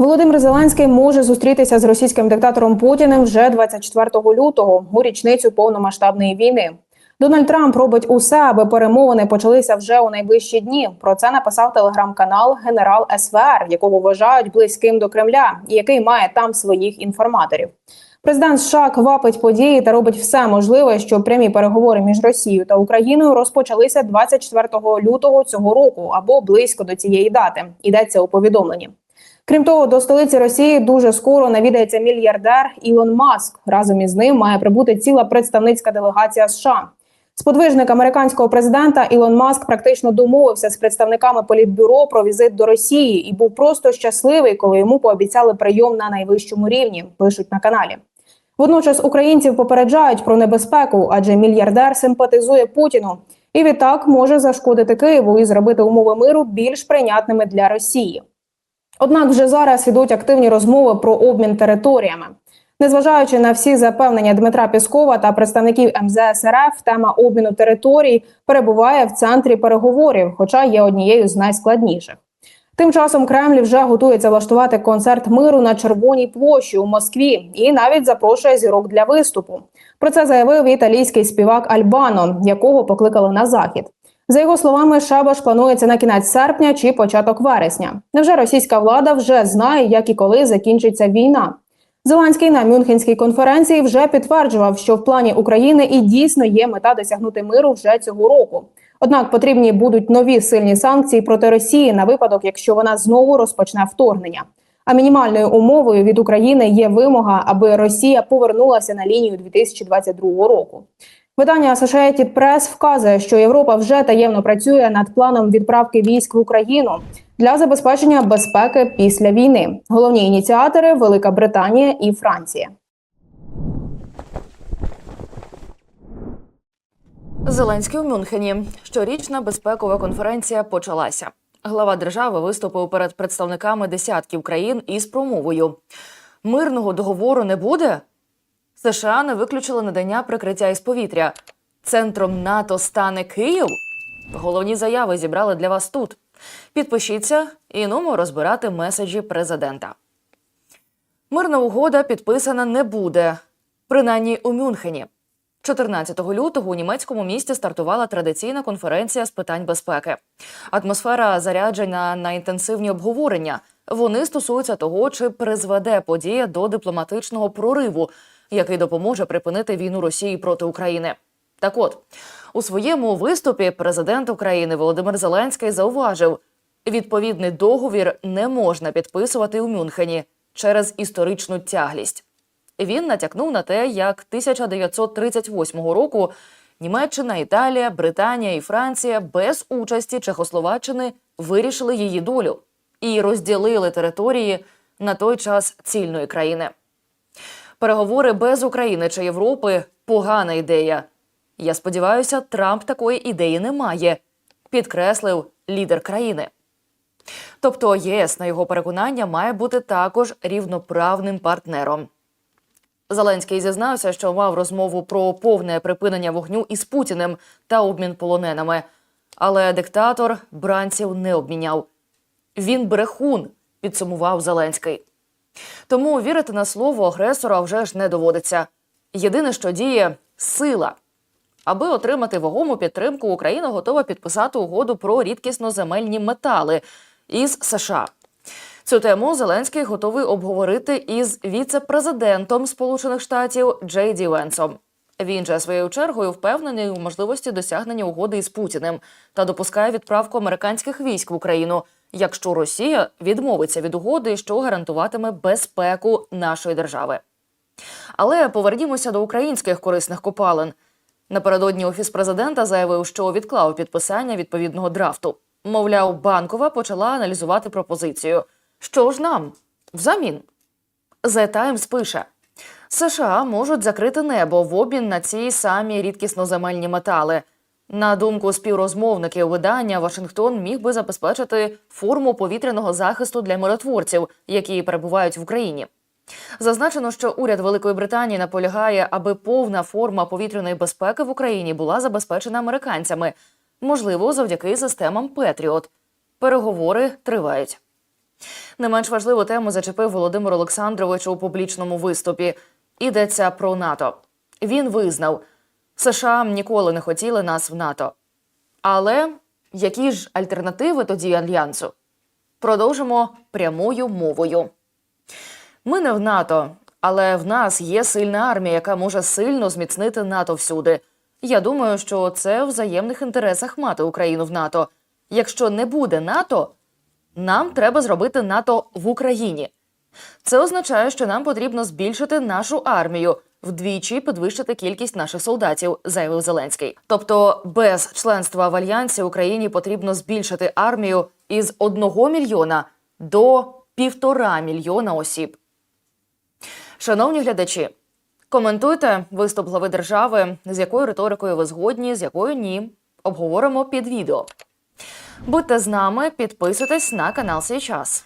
Володимир Зеленський може зустрітися з російським диктатором Путіним вже 24 лютого у річницю повномасштабної війни. Дональд Трамп робить усе, аби перемовини почалися вже у найближчі дні. Про це написав телеграм-канал Генерал СВР, якого вважають близьким до Кремля, і який має там своїх інформаторів. Президент США квапить події та робить все можливе, щоб прямі переговори між Росією та Україною розпочалися 24 лютого цього року або близько до цієї дати. Йдеться у повідомленні. Крім того, до столиці Росії дуже скоро навідається мільярдер Ілон Маск. Разом із ним має прибути ціла представницька делегація США. Сподвижник американського президента Ілон Маск практично домовився з представниками політбюро про візит до Росії і був просто щасливий, коли йому пообіцяли прийом на найвищому рівні. Пишуть на каналі. Водночас українців попереджають про небезпеку, адже мільярдер симпатизує Путіну і відтак може зашкодити Києву і зробити умови миру більш прийнятними для Росії. Однак вже зараз ідуть активні розмови про обмін територіями. Незважаючи на всі запевнення Дмитра Піскова та представників МЗС РФ, тема обміну територій перебуває в центрі переговорів, хоча є однією з найскладніших. Тим часом Кремль вже готується влаштувати концерт миру на Червоній площі у Москві і навіть запрошує зірок для виступу. Про це заявив італійський співак Альбано, якого покликали на захід. За його словами, шабаш планується на кінець серпня чи початок вересня. Невже російська влада вже знає, як і коли закінчиться війна? Зеленський на Мюнхенській конференції вже підтверджував, що в плані України і дійсно є мета досягнути миру вже цього року. Однак потрібні будуть нові сильні санкції проти Росії на випадок, якщо вона знову розпочне вторгнення. А мінімальною умовою від України є вимога, аби Росія повернулася на лінію 2022 року. Видання Associated Press вказує, що Європа вже таємно працює над планом відправки військ в Україну для забезпечення безпеки після війни. Головні ініціатори Велика Британія і Франція. Зеленський у Мюнхені. Щорічна безпекова конференція почалася. Глава держави виступив перед представниками десятків країн із промовою. Мирного договору не буде. США не виключили надання прикриття із повітря. Центром НАТО стане Київ. Головні заяви зібрали для вас тут. Підпишіться і нумо розбирати меседжі президента. Мирна угода підписана не буде, принаймні у Мюнхені. 14 лютого у німецькому місті стартувала традиційна конференція з питань безпеки. Атмосфера заряджена на інтенсивні обговорення. Вони стосуються того, чи призведе подія до дипломатичного прориву, який допоможе припинити війну Росії проти України. Так от у своєму виступі президент України Володимир Зеленський зауважив, відповідний договір не можна підписувати у Мюнхені через історичну тяглість. Він натякнув на те, як 1938 року Німеччина, Італія, Британія і Франція без участі Чехословаччини вирішили її долю і розділили території на той час цільної країни. Переговори без України чи Європи погана ідея. Я сподіваюся, Трамп такої ідеї не має, підкреслив лідер країни. Тобто ЄС, на його переконання, має бути також рівноправним партнером. Зеленський зізнався, що мав розмову про повне припинення вогню із Путіним та обмін полоненими. Але диктатор бранців не обміняв. Він брехун, підсумував Зеленський. Тому вірити на слово агресора вже ж не доводиться. Єдине, що діє сила. Аби отримати вагому підтримку, Україна готова підписати угоду про рідкісноземельні метали із США. Цю тему Зеленський готовий обговорити із віце-президентом Сполучених Штатів Джей Ді Венсом. Він же своєю чергою впевнений у можливості досягнення угоди із Путіним та допускає відправку американських військ в Україну, якщо Росія відмовиться від угоди, що гарантуватиме безпеку нашої держави. Але повернімося до українських корисних копалин. Напередодні офіс президента заявив, що відклав підписання відповідного драфту. Мовляв, банкова почала аналізувати пропозицію. Що ж нам взамін? The Times пише: США можуть закрити небо в обмін на ці самі рідкісноземельні метали. На думку співрозмовників видання, Вашингтон міг би забезпечити форму повітряного захисту для миротворців, які перебувають в Україні. Зазначено, що уряд Великої Британії наполягає, аби повна форма повітряної безпеки в Україні була забезпечена американцями, можливо, завдяки системам Петріот. Переговори тривають. Не менш важливу тему зачепив Володимир Олександрович у публічному виступі. Йдеться про НАТО. Він визнав, США ніколи не хотіли нас в НАТО. Але які ж альтернативи тоді альянсу? Продовжимо прямою мовою. Ми не в НАТО, але в нас є сильна армія, яка може сильно зміцнити НАТО всюди. Я думаю, що це в взаємних інтересах мати Україну в НАТО. Якщо не буде НАТО, нам треба зробити НАТО в Україні. Це означає, що нам потрібно збільшити нашу армію, вдвічі підвищити кількість наших солдатів, заявив Зеленський. Тобто, без членства в альянсі Україні потрібно збільшити армію із 1 мільйона до півтора мільйона осіб. Шановні глядачі, коментуйте виступ глави держави, з якою риторикою ви згодні, з якою ні. Обговоримо під відео. Будьте з нами, підписуйтесь на канал свій час.